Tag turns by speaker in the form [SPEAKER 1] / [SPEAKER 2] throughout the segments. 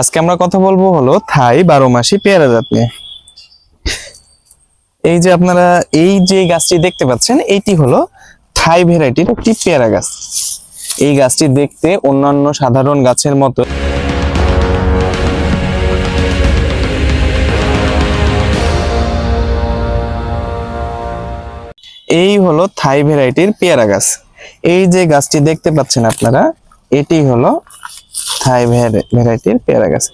[SPEAKER 1] আজকে আমরা কথা বলব হলো থাই বারো মাসি পেয়ারা জাত নিয়ে। এই যে আপনারা এই যে গাছটি দেখতে পাচ্ছেন, এইটি হলো থাই ভ্যারাইটির একটি পেয়ারা গাছ। এই গাছটি দেখতে অন্যান্য সাধারণ গাছের মতো। এই হলো থাই ভ্যারাইটির পেয়ারা গাছ। এই যে গাছটি দেখতে পাচ্ছেন আপনারা, এটি হলো থাই ভ্যারাইটির পেয়ারা গাছ।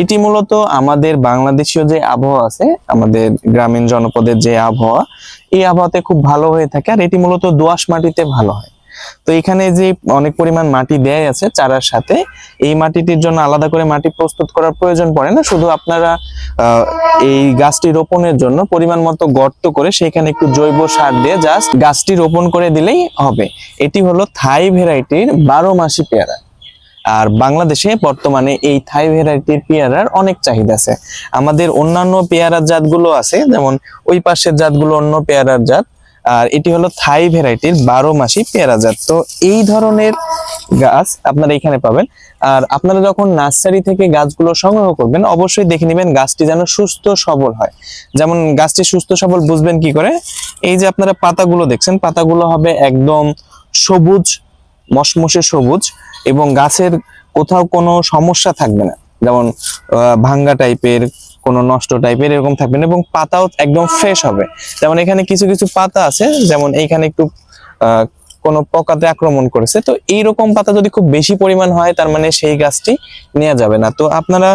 [SPEAKER 1] এটি মূলত আমাদের বাংলাদেশীয় যে আবহাওয়া আছে, আমাদের গ্রামীণ জনপদের যে আবহাওয়া, এই আবহাওয়াতে খুব ভালো হয়ে থাকে আর এটি মূলত দোআঁশ মাটিতে ভালো হয়। তো এখানে যে অনেক পরিমাণ মাটি দেয় আছে চারার সাথে, এই মাটিটির জন্য আলাদা করে মাটি প্রস্তুত করার প্রয়োজন পড়ে না। শুধু আপনারা এই গাছটি রোপণের জন্য পরিমাণ মতো গর্ত করে সেখানে একটু জৈব সার দিয়ে জাস্ট গাছটি রোপণ করে দিলেই হবে। এটি হলো থাই ভ্যারাইটির বারো মাসি পেয়ারা। আর বাংলাদেশে বর্তমানে এই থাই ভ্যারাইটির পেয়ারার অনেক চাহিদা আছে। আমাদের অন্যান্য পেয়ারার জাতগুলো আছে, যেমন ওই পাশের জাতগুলো অন্য পেয়ারার জাত, আর এটি হলো থাই ভ্যারাইটির বারো মাসি পেয়ারা জাত। তো এই ধরনের গাছ আপনারা এখানে পাবেন। আর আপনারা যখন নার্সারি থেকে গাছগুলো সংগ্রহ করবেন, অবশ্যই দেখে নেবেন গাছটি যেন সুস্থ সবল হয়। যেমন গাছটি সুস্থ সবল বুঝবেন কি করে? এই যে আপনারা পাতাগুলো দেখছেন, পাতাগুলো হবে একদম সবুজ মশমশে সবুজ এবং গাছের কোথাও কোনো সমস্যা থাকবে না। যেমন ভাঙ্গা টাইপের, কোনো নষ্ট টাইপের এরকম থাকবে না এবং পাতাও একদম ফ্রেশ হবে। যেমন, এখানে কিছু কিছু পাতা আছে, যেমন এইখানে একটু কোনো পোকাতে আক্রমণ করেছে। তো এইরকম পাতা যদি খুব বেশি পরিমাণ হয়, তার মানে সেই গাছটি নেওয়া যাবে না। তো আপনারা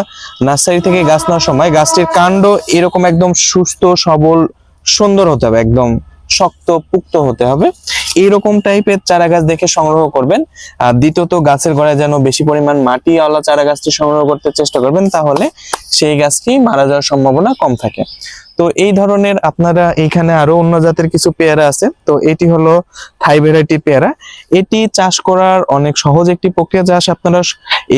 [SPEAKER 1] নার্সারি থেকে গাছ নেওয়ার সময় গাছটির কাণ্ড এরকম একদম সুস্থ, সবল, সুন্দর হতে হবে। একদম শক্ত, পুক্ত হতে হবে। এইরকম টাইপের চারা গাছ দেখে সংগ্রহ করবেন। আর দ্বিতীয়ত, গাছের গোড়ায় যেন বেশি পরিমাণ মাটিওয়ালা চারা গাছটি সংগ্রহ করতে চেষ্টা করবেন, তাহলে সেই গাছটি মারা যাওয়ার সম্ভাবনা কম থাকে। তো এই ধরনের আপনারা এইখানে আরও অন্য জাতের কিছু পেয়ারা আছে। তো এটি হলো থাই ভ্যারাইটি পেয়ারা। এটি চাষ করার অনেক সহজ একটি প্রক্রিয়া চাষ আপনারা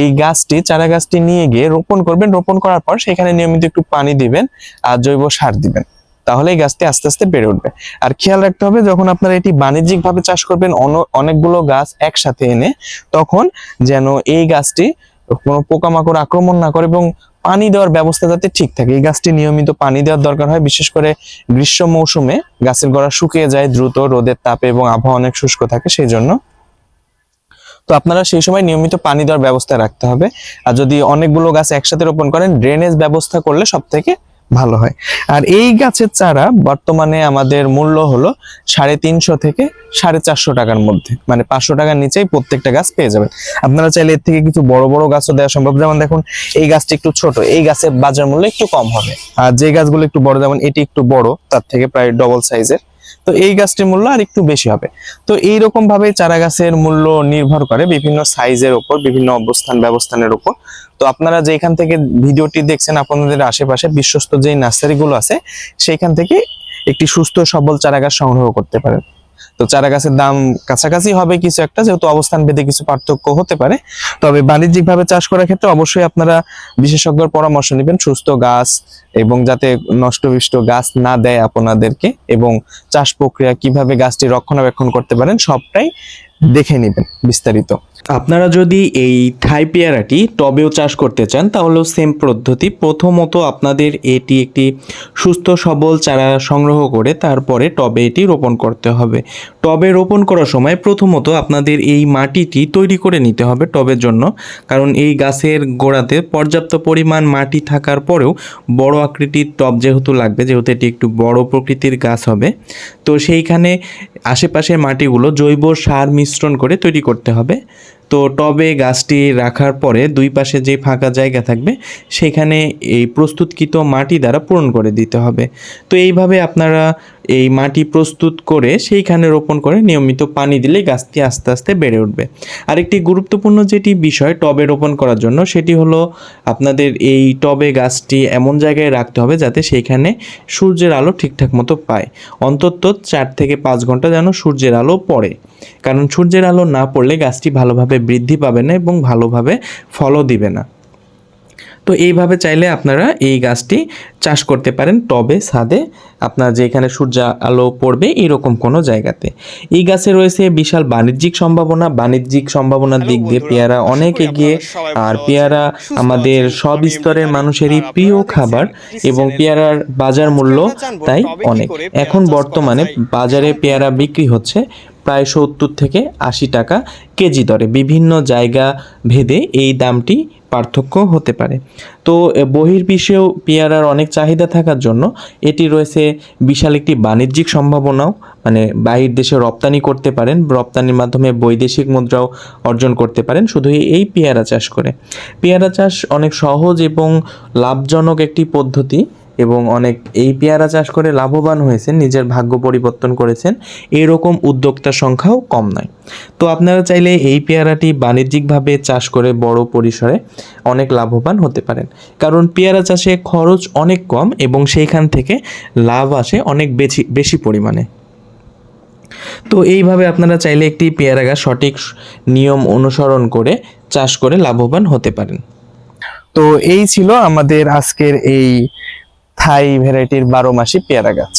[SPEAKER 1] এই গাছটি চারা গাছটি নিয়ে গিয়ে রোপণ করবেন। রোপণ করার পর সেখানে নিয়মিত একটু পানি দিবেন আর জৈব সার দিবেন। তাহলে এই গাছটি আস্তে আস্তে বেড়ে উঠবে। আর খেয়াল রাখতে হবে, যখন আপনারা এটি বাণিজ্যিক ভাবে চাষ করবেন, অন- অনেকগুলো গাছ একসাথে এনে তখন যেন এই গাছটি কোনো পোকামাকড় আক্রমণ না করে এবং পানি দেওয়ার ব্যবস্থা যাতে ঠিক থাকে। এই গাছটি নিয়মিত পানি দেওয়ার দরকার হয়, বিশেষ করে গ্রীষ্ম মৌসুমে গাছের গোড়া শুকিয়ে যায় দ্রুত রোদের তাপে এবং আবহাওয়া অনেক শুষ্ক থাকে সেই জন্য তো আপনারা সেই সময় নিয়মিত পানি দেওয়ার ব্যবস্থা রাখতে হবে। আর যদি অনেকগুলো গাছ একসাথে রোপণ করেন ড্রেনেজ ব্যবস্থা করলে সব থেকে ভালো হয়। আর এই গাছের চারা বর্তমানে আমাদের মূল্য হলো সাড়ে তিনশো থেকে সাড়ে চারশো টাকার মধ্যে। মানে পাঁচশো টাকার নিচেই প্রত্যেকটা গাছ পেয়ে যাবেন। আপনারা চাইলে এর থেকে কিছু বড় বড় গাছও দেওয়া সম্ভব। যেমন দেখুন, এই গাছটি একটু ছোট, এই গাছের বাজার মূল্য একটু কম হবে। আর যে গাছগুলো একটু বড়, যেমন এটি একটু বড়, তার থেকে প্রায় ডবল সাইজের তো এই গাছটির মূল্য আর একটু বেশি হবে। তো এই রকম ভাবে চারা গাছের মূল্য নির্ভর করে বিভিন্ন সাইজের ওপর বিভিন্ন অবস্থান ব্যবস্থানের উপর। তো আপনারা যে এখান থেকে ভিডিওটি দেখছেন, আপনাদের আশেপাশে বিশ্বস্ত যে নার্সারিগুলো আছে, সেইখান থেকে একটি সুস্থ সবল চারা গাছ সংগ্রহ করতে পারেন। তো চারা গাছের দাম কাছাকাছি হবে কিছু একটা, যেহেতু অবস্থান ভেদে কিছু পার্থক্য হতে পারে। তবে বাণিজ্যিক ভাবে চাষ করার ক্ষেত্রে অবশ্যই আপনারা বিশেষজ্ঞর পরামর্শ নেবেন, সুস্থ গাছ এবং যাতে নষ্টবিষ্ট গাছ না দেয় আপনাদেরকে এবং চাষ প্রক্রিয়া কীভাবে গাছটি রক্ষণাবেক্ষণ করতে পারেন, সবটাই দেখে নেবেন বিস্তারিত।
[SPEAKER 2] আপনারা যদি এই থাই পেয়ারাটি টবেও চাষ করতে চান, তাহলেও সেম পদ্ধতি। প্রথমত আপনাদের এটি একটি সুস্থ, সবল চারা সংগ্রহ করে তারপরে টবে এটি রোপণ করতে হবে। টবে রোপণ করার সময় প্রথমত আপনাদের এই মাটিটি তৈরি করে নিতে হবে টবের জন্য, কারণ এই গাছের গোড়াতে পর্যাপ্ত পরিমাণ মাটি থাকার পরেও বড় আকৃতির টব যেহেতু লাগবে, যেহেতু এটি একটু বড় প্রকৃতির গাছ হবে। তো সেইখানে আশেপাশের মাটিগুলো জৈব সার মিশ্রণ করে তৈরি করতে হবে। তো টবে গাছটি রাখার পরে দুই পাশে যে ফাঁকা জায়গা থাকবে, সেখানে এই প্রস্তুতকৃত মাটি দ্বারা পূরণ করে দিতে হবে। তো এইভাবে আপনারা এই মাটি প্রস্তুত করে সেইখানে রোপণ করে নিয়মিত পানি দিলে গাছটি আস্তে আস্তে বেড়ে উঠবে। আরেকটি গুরুত্বপূর্ণ যেটি বিষয় টবে রোপণ করার জন্য, সেটি হলো আপনাদের এই টবে গাছটি এমন জায়গায় রাখতে হবে যাতে সেইখানে সূর্যের আলো ঠিকঠাক মতো পায়। অন্তত চার থেকে পাঁচ ঘণ্টা যেন সূর্যের আলো পড়ে। কারণ সূর্যের আলো না পড়লে গাছটি ভালোভাবে বৃদ্ধি পাবে না এবং ভালোভাবে ফলও দিবে না। তো
[SPEAKER 1] এইভাবে চাইলে আপনারা এই গাছটি চাষ করতে পারেন টবে ছাদে আপনার যেখানে সূর্য আলো পড়বে এরকম কোনো জায়গাতে। এই গাছে রয়েছে বিশাল বাণিজ্যিক সম্ভাবনা বাণিজ্যিক সম্ভাবনার দিক দিয়ে পেয়ারা অনেক এগিয়ে আর পেয়ারা আমাদের সব স্তরের মানুষেরই প্রিয় খাবার এবং পেয়ারার বাজার মূল্য তাই অনেক। এখন বর্তমানে বাজারে পেয়ারা বিক্রি হচ্ছে প্রায় সত্তর থেকে আশি টাকা কেজি দরে। বিভিন্ন জায়গা ভেদে এই দামটি পার্থক্য হতে পারে। তো বহির্বিশ্বেও পেয়ারার অনেক চাহিদা থাকার জন্য এটি রয়েছে বিশাল একটি বাণিজ্যিক সম্ভাবনাও। মানে বাহির দেশে রপ্তানি করতে পারেন, রপ্তানির মাধ্যমে বৈদেশিক মুদ্রাও অর্জন করতে পারেন শুধু এই পেয়ারা চাষ করে। পেয়ারা চাষ অনেক সহজ এবং লাভজনক একটি পদ্ধতি। এবং অনেক এই পেয়ারা চাষ করে লাভবান হয়েছেন, নিজের ভাগ্য পরিবর্তন করেছেন, এরকম উদ্যোক্তার সংখ্যাও কম নয়। তো আপনারা চাইলে এই পেয়ারাটি বাণিজ্যিকভাবে চাষ করে বড় পরিসরে অনেক লাভবান হতে পারেন। কারণ পেয়ারা চাষে খরচ অনেক কম এবং সেইখান থেকে লাভ আসে অনেক বেশি বেশি পরিমাণে। তো এইভাবে আপনারা চাইলে একটি পেয়ারা গাছ সঠিক নিয়ম অনুসরণ করে চাষ করে লাভবান হতে পারেন।
[SPEAKER 3] তো এই ছিল আমাদের আজকের এই থাই ভ্যারাইটির বারো মাসি পেয়ারা গাছ।